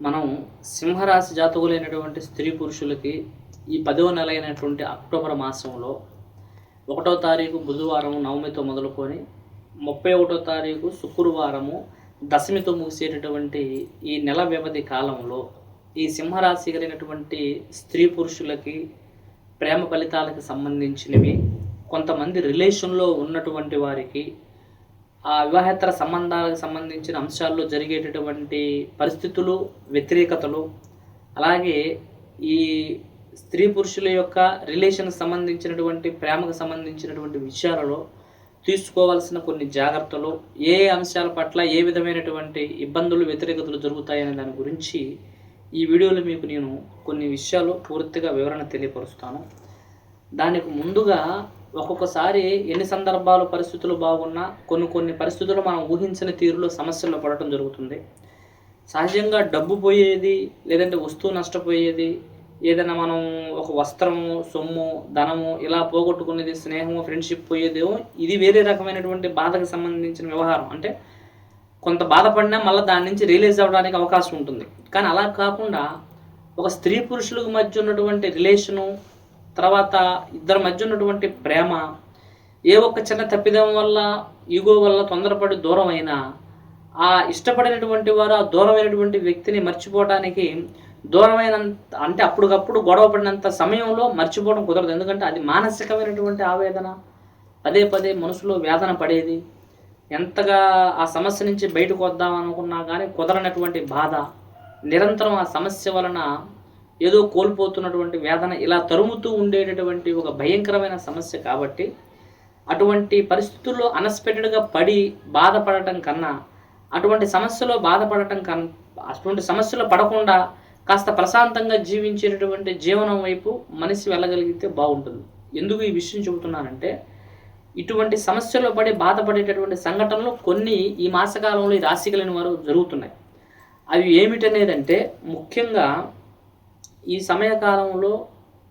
మనం సింహరాశి జాతకులైనటువంటి స్త్రీ పురుషులకి ఈ పదవ నెల అయినటువంటి అక్టోబర్ మాసంలో ఒకటో తారీఖు బుధవారం నవమితో మొదలుకొని ముప్పై ఒకటో తారీఖు శుక్రవారము దశమితో ముగిసేటటువంటి ఈ నెల వ్యవధి కాలంలో ఈ సింహరాశి కలిగినటువంటి స్త్రీ పురుషులకి ప్రేమ ఫలితాలకు సంబంధించినవి కొంతమంది రిలేషన్లో ఉన్నటువంటి వారికి వివాహేతర సంబంధాలకు సంబంధించిన అంశాల్లో జరిగేటటువంటి పరిస్థితులు వ్యతిరేకతలు అలాగే ఈ స్త్రీ పురుషుల యొక్క రిలేషన్కి సంబంధించినటువంటి ప్రేమకు సంబంధించినటువంటి విషయాలలో తీసుకోవాల్సిన కొన్ని జాగ్రత్తలు ఏ అంశాల పట్ల ఏ విధమైనటువంటి ఇబ్బందులు వ్యతిరేకతలు జరుగుతాయనే దాని గురించి ఈ వీడియోలో మీకు నేను కొన్ని విషయాలు పూర్తిగా వివరణ తెలియపరుస్తాను. దానికి ముందుగా ఒక్కొక్కసారి ఎన్ని సందర్భాలు పరిస్థితులు బాగున్నా కొన్ని కొన్ని పరిస్థితులు మనం ఊహించిన తీరులో సమస్యల్లో పడటం జరుగుతుంది. సహజంగా డబ్బు పోయేది లేదంటే వస్తువు నష్టపోయేది ఏదైనా మనం ఒక వస్త్రము సొమ్ము ధనము ఇలా పోగొట్టుకునేది స్నేహము ఫ్రెండ్షిప్ పోయేదేమో ఇది వేరే రకమైనటువంటి బాధకు సంబంధించిన వ్యవహారం. అంటే కొంత బాధపడినా మళ్ళీ దాని నుంచి రిలీజ్ అవ్వడానికి అవకాశం ఉంటుంది. కానీ అలా కాకుండా ఒక స్త్రీ పురుషులకు మధ్య ఉన్నటువంటి రిలేషను తర్వాత ఇద్దరి మధ్య ఉన్నటువంటి ప్రేమ ఏ ఒక్క చిన్న తప్పిదం వల్ల ఈగో వల్ల తొందరపడి దూరం అయినా ఆ ఇష్టపడినటువంటి వారు ఆ దూరమైనటువంటి వ్యక్తిని మర్చిపోవడానికి దూరమైన అంటే అప్పటికప్పుడు గొడవ పడినంత సమయంలో మర్చిపోవడం కుదరదు. ఎందుకంటే అది మానసికమైనటువంటి ఆవేదన. పదే పదే మనసులో వేదన పడేది. ఎంతగా ఆ సమస్య నుంచి బయటకు వద్దాం అనుకున్నా కానీ కుదరనటువంటి బాధ. నిరంతరం ఆ సమస్య వలన ఏదో కోల్పోతున్నటువంటి వేదన ఇలా తరుముతూ ఉండేటటువంటి ఒక భయంకరమైన సమస్య కాబట్టి అటువంటి పరిస్థితుల్లో అన్ఎక్స్పెక్టెడ్గా పడి బాధపడటం కన్నా అటువంటి సమస్యలో బాధపడటం కన్ అటువంటి సమస్యలో పడకుండా కాస్త ప్రశాంతంగా జీవించేటటువంటి జీవనం వైపు మనిషి వెళ్ళగలిగితే బాగుంటుంది. ఎందుకు ఈ విషయం చెబుతున్నానంటే ఇటువంటి సమస్యలు పడి బాధపడేటటువంటి సంఘటనలు కొన్ని ఈ మాసకాలంలో ఈ రాశి కలిగిన వారు జరుగుతున్నాయి. అవి ఏమిటనేదంటే ముఖ్యంగా ఈ సమయకాలంలో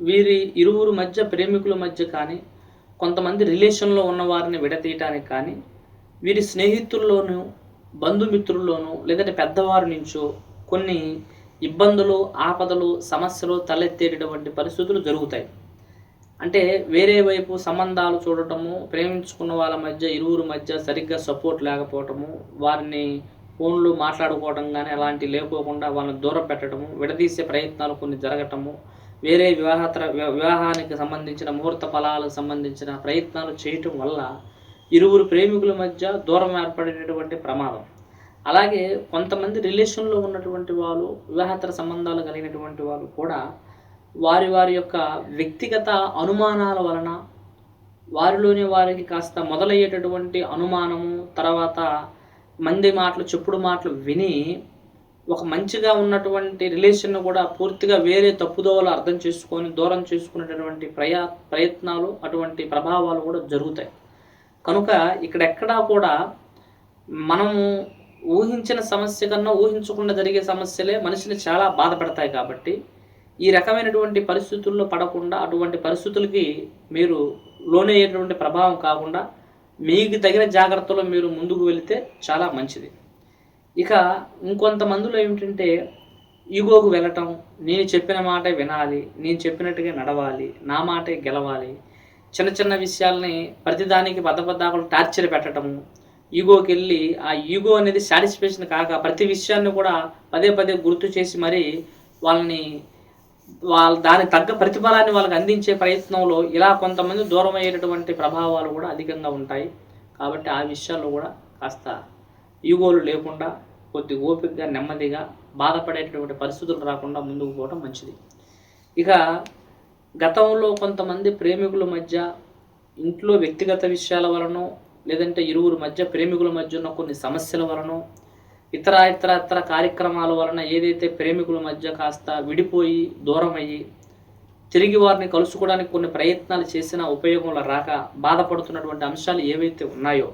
వీరి ఇరువురు మధ్య ప్రేమికుల మధ్య కానీ కొంతమంది రిలేషన్లో ఉన్న వారిని విడతీయటానికి కానీ వీరి స్నేహితుల్లోనూ బంధుమిత్రుల్లోనూ లేదంటే పెద్దవారి నుంచో కొన్ని ఇబ్బందులు ఆపదలు సమస్యలు తలెత్తేటటువంటి పరిస్థితులు జరుగుతాయి. అంటే వేరే వైపు సంబంధాలు చూడటము ప్రేమించుకున్న వాళ్ళ మధ్య ఇరువురు మధ్య సరిగ్గా సపోర్ట్ లేకపోవటము వారిని ఫోన్లు మాట్లాడుకోవడం కానీ అలాంటివి లేకోకుండా వాళ్ళని దూరం పెట్టడము విడదీసే ప్రయత్నాలు కొన్ని జరగటము వేరే వివాహతర వివాహానికి సంబంధించిన ముహూర్త ఫలాలకు సంబంధించిన ప్రయత్నాలు చేయటం వల్ల ఇరువురు ప్రేమికుల మధ్య దూరం ఏర్పడేటటువంటి ప్రమాదం. అలాగే కొంతమంది రిలేషన్లో ఉన్నటువంటి వాళ్ళు వివాహేతర సంబంధాలు కలిగినటువంటి వాళ్ళు కూడా వారి వారి యొక్క వ్యక్తిగత అనుమానాల వలన వారిలోని వారికి కాస్త మొదలయ్యేటటువంటి అనుమానము తర్వాత మంది మాటలు చెప్పుడు మాటలు విని ఒక మంచిగా ఉన్నటువంటి రిలేషన్ కూడా పూర్తిగా వేరే తప్పుదోవలు అర్థం చేసుకొని దూరం చేసుకునేటటువంటి ప్రయా ప్రయత్నాలు అటువంటి ప్రభావాలు కూడా జరుగుతాయి. కనుక ఇక్కడెక్కడా కూడా మనము ఊహించిన సమస్య కన్నా ఊహించకుండా జరిగే సమస్యలే మనిషిని చాలా బాధ పెడతాయి కాబట్టి ఈ రకమైనటువంటి పరిస్థితుల్లో పడకుండా అటువంటి పరిస్థితులకి మీరు లోనయ్యేటువంటి ప్రభావం కాకుండా మీకు తగిన జాగ్రత్తలో మీరు ముందుకు వెళితే చాలా మంచిది. ఇక ఇంకొంతమందిలో ఏమిటంటే ఈగోకు వెళ్ళటం నేను చెప్పిన మాటే వినాలి నేను చెప్పినట్టుగా నడవాలి నా మాటే గెలవాలి చిన్న చిన్న విషయాల్ని ప్రతిదానికి బద్దబద్దాకులు టార్చర్ పెట్టడము ఈగోకి వెళ్ళి ఆ ఈగో అనేది సాటిస్ఫాక్షన్ కాక ప్రతి విషయాన్ని కూడా పదే పదే గుర్తు చేసి మరి వాళ్ళని వాళ్ళ దానికి తగ్గ ప్రతిఫలాన్ని వాళ్ళకి అందించే ప్రయత్నంలో ఇలా కొంతమంది దూరం అయ్యేటటువంటి ప్రభావాలు కూడా అధికంగా ఉంటాయి. కాబట్టి ఆ విషయాల్లో కూడా కాస్త ఈగోలు లేకుండా కొద్ది ఓపికగా నెమ్మదిగా బాధపడేటటువంటి పరిస్థితులు రాకుండా ముందుకు పోవడం మంచిది. ఇక గతంలో కొంతమంది ప్రేమికుల మధ్య ఇంట్లో వ్యక్తిగత విషయాల వలన లేదంటే ఇరువురు మధ్య ప్రేమికుల మధ్య ఉన్న కొన్ని సమస్యల వలన ఇతర ఇతర ఇతర కార్యక్రమాల వలన ఏదైతే ప్రేమికుల మధ్య కాస్త విడిపోయి దూరం అయ్యి తిరిగి వారిని కలుసుకోవడానికి కొన్ని ప్రయత్నాలు చేసినా ఉపయోగంలో రాక బాధపడుతున్నటువంటి అంశాలు ఏవైతే ఉన్నాయో.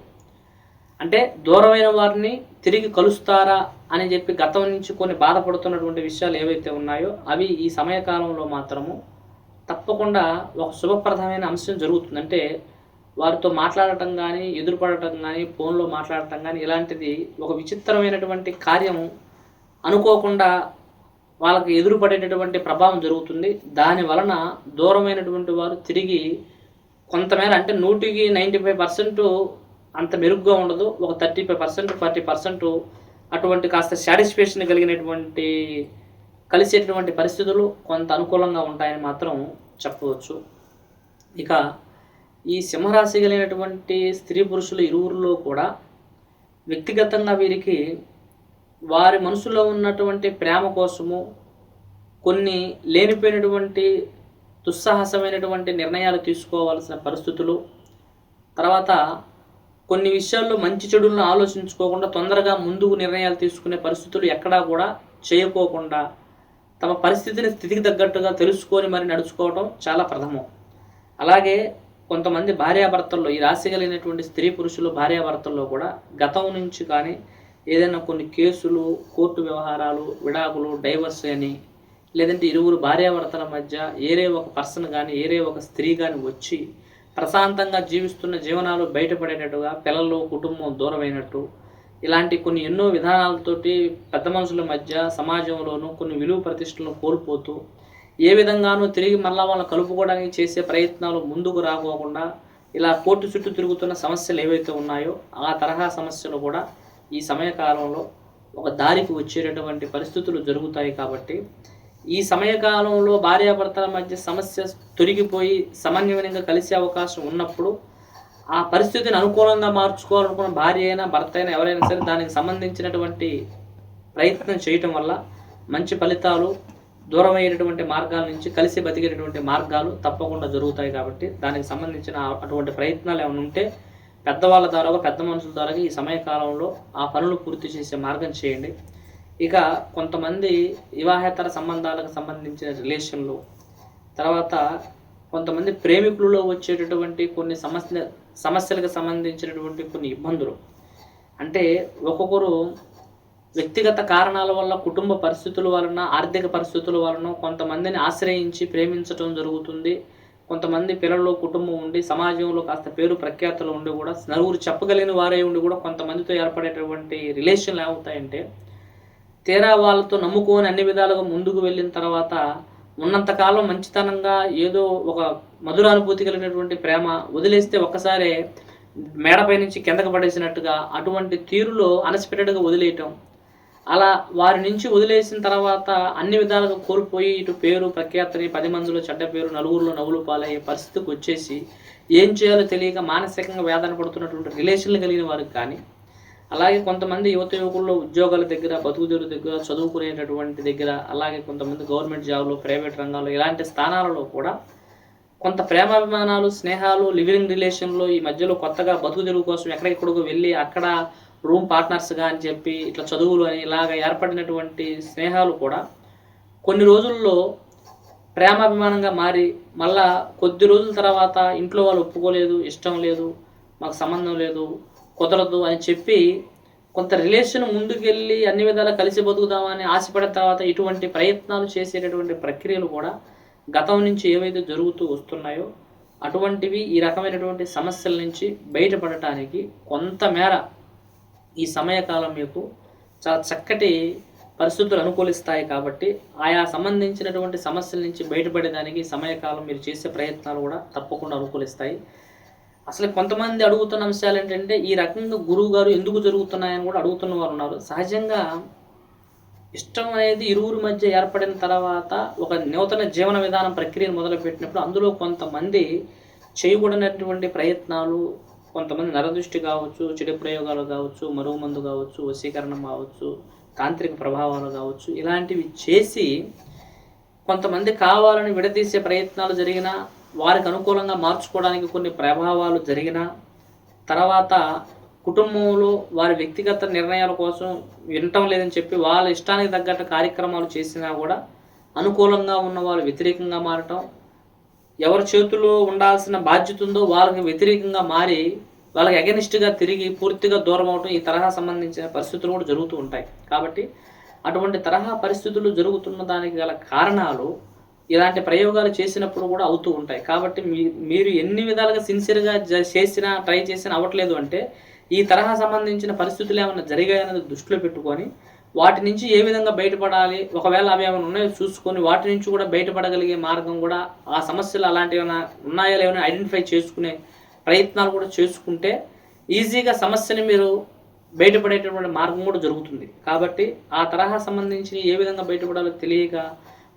అంటే దూరమైన వారిని తిరిగి కలుస్తారా అని చెప్పి గతం నుంచి కొన్ని బాధపడుతున్నటువంటి విషయాలు ఏవైతే ఉన్నాయో అవి ఈ సమయకాలంలో మాత్రము తప్పకుండా ఒక శుభప్రదమైన అంశం జరుగుతుంది. అంటే వారితో మాట్లాడటం కానీ ఎదురుపడటం కానీ ఫోన్లో మాట్లాడటం కానీ ఇలాంటిది ఒక విచిత్రమైనటువంటి కార్యం అనుకోకుండా వాళ్ళకి ఎదురుపడేటటువంటి ప్రభావం జరుగుతుంది. దాని వలన దూరమైనటువంటి వారు తిరిగి కొంతమేర అంటే నూటికి నైంటీ ఫైవ్ పర్సెంట్ అంత మెరుగ్గా ఉండదు. ఒక thirty five percent forty percent అటువంటి కాస్త సాటిస్ఫాక్షన్ కలిగినటువంటి కలిసేటటువంటి పరిస్థితులు కొంత అనుకూలంగా ఉంటాయని మాత్రం చెప్పవచ్చు. ఇక ఈ సింహరాశి కలిగినటువంటి స్త్రీ పురుషులు ఇరువురిలో కూడా వ్యక్తిగతంగా వీరికి వారి మనసులో ఉన్నటువంటి ప్రేమ కోసము కొన్ని లేనిపోయినటువంటి దుస్సాహసమైనటువంటి నిర్ణయాలు తీసుకోవాల్సిన పరిస్థితులు తర్వాత కొన్ని విషయాల్లో మంచి చెడులను ఆలోచించుకోకుండా తొందరగా ముందుకు నిర్ణయాలు తీసుకునే పరిస్థితులు ఎక్కడా కూడా చేయకోకుండా తమ పరిస్థితిని స్థితికి తగ్గట్టుగా తెలుసుకొని మరి నడుచుకోవడం చాలా ప్రథమం. అలాగే కొంతమంది భార్యాభర్తల్లో ఈ రాశి కలిగినటువంటి స్త్రీ పురుషులు భార్యాభర్తల్లో కూడా గతం నుంచి కానీ ఏదైనా కొన్ని కేసులు కోర్టు వ్యవహారాలు విడాకులు డైవర్స్ అని లేదంటే ఇరువురు భార్యాభర్తల మధ్య ఏరే ఒక పర్సన్ కానీ ఏరే ఒక స్త్రీ కానీ వచ్చి ప్రశాంతంగా జీవిస్తున్న జీవనాలు బయటపడేటట్టుగా పిల్లలు కుటుంబం దూరమైనట్టు ఇలాంటి కొన్ని ఎన్నో విధానాలతోటి పెద్ద మనుషుల మధ్య సమాజంలోనూ కొన్ని విలువ ప్రతిష్టలను కోల్పోతూ ఏ విధంగానూ తిరిగి మళ్ళా వాళ్ళని కలుపుకోవడానికి చేసే ప్రయత్నాలు ముందుకు రాకోకుండా ఇలా కోర్టు చుట్టూ తిరుగుతున్న సమస్యలు ఏవైతే ఉన్నాయో ఆ తరహా సమస్యలు కూడా ఈ సమయకాలంలో ఒక దారికి వచ్చేటటువంటి పరిస్థితులు జరుగుతాయి కాబట్టి ఈ సమయకాలంలో భార్యాభర్తల మధ్య సమస్య తొలగిపోయి సమన్వయంగా కలిసే అవకాశం ఉన్నప్పుడు ఆ పరిస్థితిని అనుకూలంగా మార్చుకోవాలనుకున్న భార్య అయినా భర్త అయినా ఎవరైనా సరే దానికి సంబంధించినటువంటి ప్రయత్నం చేయటం వల్ల మంచి ఫలితాలు దూరమయ్యేటటువంటి మార్గాల నుంచి కలిసి బతికేటటువంటి మార్గాలు తప్పకుండా జరుగుతాయి కాబట్టి దానికి సంబంధించిన అటువంటి ప్రయత్నాలు ఏమైనా ఉంటే పెద్దవాళ్ళ ద్వారా పెద్ద మనుషుల ద్వారా ఈ సమయకాలంలో ఆ పనులు పూర్తి చేసే మార్గం చేయండి. ఇక కొంతమంది వివాహేతర సంబంధాలకు సంబంధించిన రిలేషన్లు తర్వాత కొంతమంది ప్రేమికులలో వచ్చేటటువంటి కొన్ని సమస్య సమస్యలకు సంబంధించినటువంటి కొన్ని ఇబ్బందులు. అంటే ఒక్కొక్కరు వ్యక్తిగత కారణాల వల్ల కుటుంబ పరిస్థితుల వలన ఆర్థిక పరిస్థితుల వలన కొంతమందిని ఆశ్రయించి ప్రేమించటం జరుగుతుంది. కొంతమంది పిల్లలు కుటుంబం ఉండి సమాజంలో కాస్త పేరు ప్రఖ్యాతులు ఉండి కూడా నలుగురు చెప్పగలిగిన వారే ఉండి కూడా కొంతమందితో ఏర్పడేటటువంటి రిలేషన్లు ఏమవుతాయంటే తీరా వాళ్ళతో నమ్ముకొని అన్ని విధాలుగా ముందుకు వెళ్ళిన తర్వాత ఉన్నంతకాలం మంచితనంగా ఏదో ఒక మధురానుభూతి కలిగినటువంటి ప్రేమ వదిలేస్తే ఒక్కసారే మేడపై నుంచి కిందకు పడేసినట్టుగా అటువంటి తీరులో అన్ఎక్స్పెక్టెడ్గా వదిలేయటం అలా వారి నుంచి వదిలేసిన తర్వాత అన్ని విధాలుగా కోల్పోయి ఇటు పేరు ప్రఖ్యాతని పది మందిలో చెడ్డ పేరు నలుగురిలో నవ్వులు పాలయ్యే పరిస్థితికి వచ్చేసి ఏం చేయాలో తెలియక మానసికంగా వేదన పడుతున్నటువంటి రిలేషన్లు కలిగిన వారికి కానీ అలాగే కొంతమంది యువత యువకుల్లో ఉద్యోగాల దగ్గర బతుకుదేరు దగ్గర చదువుకునేటటువంటి దగ్గర అలాగే కొంతమంది గవర్నమెంట్ జాబ్లో ప్రైవేట్ రంగాల్లో ఇలాంటి స్థానాలలో కూడా కొంత ప్రేమాభిమానాలు స్నేహాలు లివింగ్ రిలేషన్లో ఈ మధ్యలో కొత్తగా బతుకు కోసం ఎక్కడెక్కడికో వెళ్ళి అక్కడ రూమ్ పార్ట్నర్స్గా అని చెప్పి ఇట్లా చదువులు అని ఇలాగ ఏర్పడినటువంటి స్నేహాలు కూడా కొన్ని రోజుల్లో ప్రేమాభిమానంగా మారి మళ్ళా కొద్ది రోజుల తర్వాత ఇంట్లో వాళ్ళు ఒప్పుకోలేదు ఇష్టం లేదు మాకు సంబంధం లేదు కుదరదు అని చెప్పి కొంత రిలేషన్ ముందుకెళ్ళి అన్ని విధాలా కలిసి బతుకుదామని ఆశపడిన తర్వాత ఇటువంటి ప్రయత్నాలు చేసేటటువంటి ప్రక్రియలు కూడా గతం నుంచి ఏవైతే జరుగుతూ వస్తున్నాయో అటువంటివి ఈ రకమైనటువంటి సమస్యల నుంచి బయటపడటానికి కొంతమేర ఈ సమయకాలం మీకు చాలా చక్కటి పరిస్థితులు అనుకూలిస్తాయి కాబట్టి ఆయా సంబంధించినటువంటి సమస్యల నుంచి బయటపడేదానికి సమయకాలం మీరు చేసే ప్రయత్నాలు కూడా తప్పకుండా అనుకూలిస్తాయి. అసలు కొంతమంది అడుగుతున్న అంశాలు ఏంటంటే ఈ రకంగా గురువు గారు ఎందుకు జరుగుతున్నాయని కూడా అడుగుతున్న వారు ఉన్నారు. సహజంగా ఇష్టం అనేది ఇరువురి మధ్య ఏర్పడిన తర్వాత ఒక నూతన జీవన విధానం ప్రక్రియను మొదలుపెట్టినప్పుడు అందులో కొంతమంది చేయకూడనటువంటి ప్రయత్నాలు కొంతమంది నరదృష్టి కావచ్చు చెడు ప్రయోగాలు కావచ్చు మరుగు మందు కావచ్చు వశీకరణం కావచ్చు తాంత్రిక ప్రభావాలు కావచ్చు ఇలాంటివి చేసి కొంతమంది కావాలని విడదీసే ప్రయత్నాలు జరిగినా వారికి అనుకూలంగా మార్చుకోవడానికి కొన్ని ప్రభావాలు జరిగినా తర్వాత కుటుంబంలో వారి వ్యక్తిగత నిర్ణయాల కోసం వినటం లేదని చెప్పి వాళ్ళ ఇష్టానికి తగ్గట్టు కార్యక్రమాలు చేసినా కూడా అనుకూలంగా ఉన్న వాళ్ళు వ్యతిరేకంగా మారటం ఎవరి చేతుల్లో ఉండాల్సిన బాధ్యత ఉందో వాళ్ళకి వ్యతిరేకంగా మారి వాళ్ళకి అగెనిస్ట్గా తిరిగి పూర్తిగా దూరం అవటం ఈ తరహా సంబంధించిన పరిస్థితులు కూడా జరుగుతూ ఉంటాయి. కాబట్టి అటువంటి తరహా పరిస్థితులు జరుగుతున్న దానికి గల కారణాలు ఇలాంటి ప్రయోగాలు చేసినప్పుడు కూడా అవుతూ ఉంటాయి. కాబట్టి మీ మీరు ఎన్ని విధాలుగా సిన్సియర్గా చేసినా ట్రై చేసినా అవ్వట్లేదు అంటే ఈ తరహా సంబంధించిన పరిస్థితులు ఏమైనా జరిగాయన్నది దృష్టిలో పెట్టుకొని వాటి నుంచి ఏ విధంగా బయటపడాలి? ఒకవేళ అవి ఏమైనా ఉన్నాయో చూసుకొని వాటి నుంచి కూడా బయటపడగలిగే మార్గం కూడా ఆ సమస్యలు అలాంటివి ఏమైనా ఉన్నాయా లేవని ఐడెంటిఫై చేసుకునే ప్రయత్నాలు కూడా చేసుకుంటే ఈజీగా సమస్యని మీరు బయటపడేటటువంటి మార్గం కూడా జరుగుతుంది. కాబట్టి ఆ తరహా సంబంధించి ఏ విధంగా బయటపడాలో తెలియక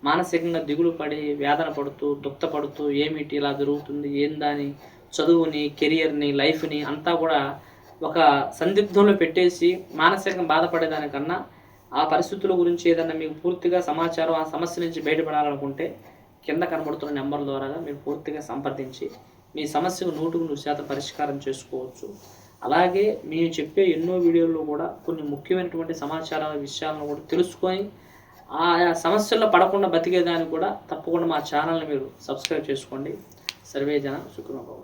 మానసికంగా దిగులు పడి వేదన పడుతూ దుఃఖపడుతూ ఏమిటి ఇలా జరుగుతుంది ఏందని చదువుని కెరియర్ని లైఫ్ని అంతా కూడా ఒక సందిగ్ధంలో పెట్టేసి మానసికంగా బాధపడేదానికన్నా ఆ పరిస్థితుల గురించి ఏదన్నా మీకు పూర్తిగా సమాచారం ఆ సమస్య నుంచి బయటపడాలనుకుంటే కింద కనబడుతున్న నెంబర్ ద్వారా మీరు పూర్తిగా సంప్రదించి మీ సమస్యకు నూటుకు నూరు శాతం పరిష్కారం చేసుకోవచ్చు. అలాగే మేము చెప్పే ఎన్నో వీడియోల్లో కూడా కొన్ని ముఖ్యమైనటువంటి సమాచార విషయాలను కూడా తెలుసుకొని ఆ సమస్యల్లో పడకుండా బతికేదానికి కూడా తప్పకుండా మా ఛానల్ని మీరు సబ్స్క్రైబ్ చేసుకోండి. సర్వే జన సుఖనోభవం